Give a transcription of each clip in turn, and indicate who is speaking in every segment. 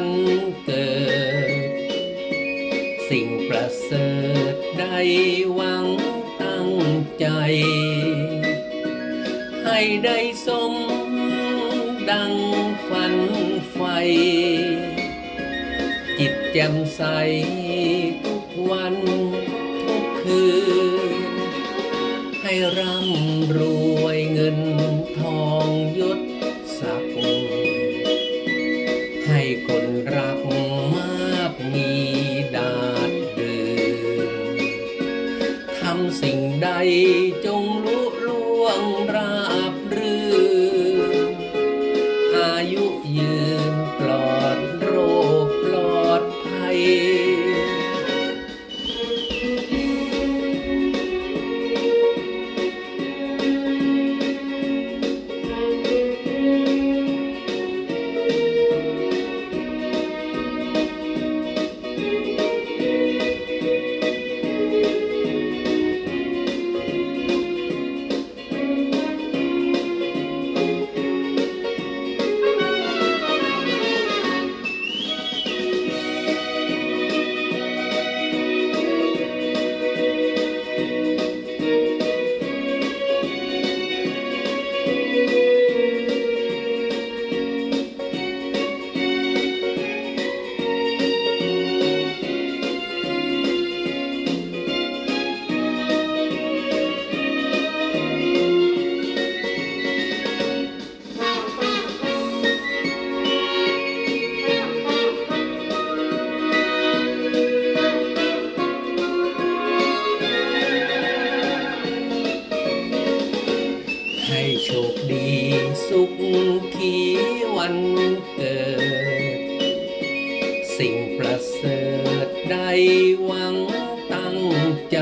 Speaker 1: วันเกิด สิ่งประเสริฐได้หวังตั้งใจ ให้ได้สมดังฝันไฟ จิตแจ่มใสทุกวันทุกคืน ให้ร่ำรวยเงินทองยศำสิ่ง โชคดีสุขขีวันเกิด สิ่งประเสริฐได้หวังตั้งใจ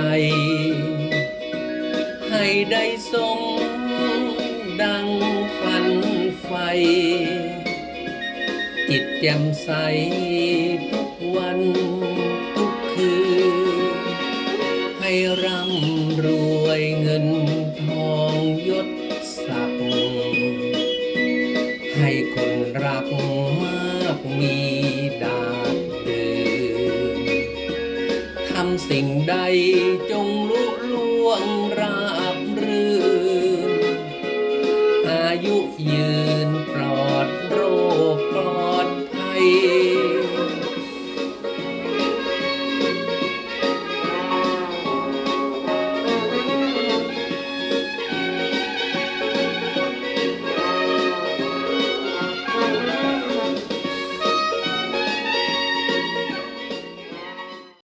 Speaker 1: ให้ได้สมดังฝันไฟ จิตแจ่มใสทุกวันทุกคืน ให้ร่ำรวยเงิน ให้คนรักมากมีดาดดืนทำสิ่งใดจงลุล่วงราบรื่นอายุยืน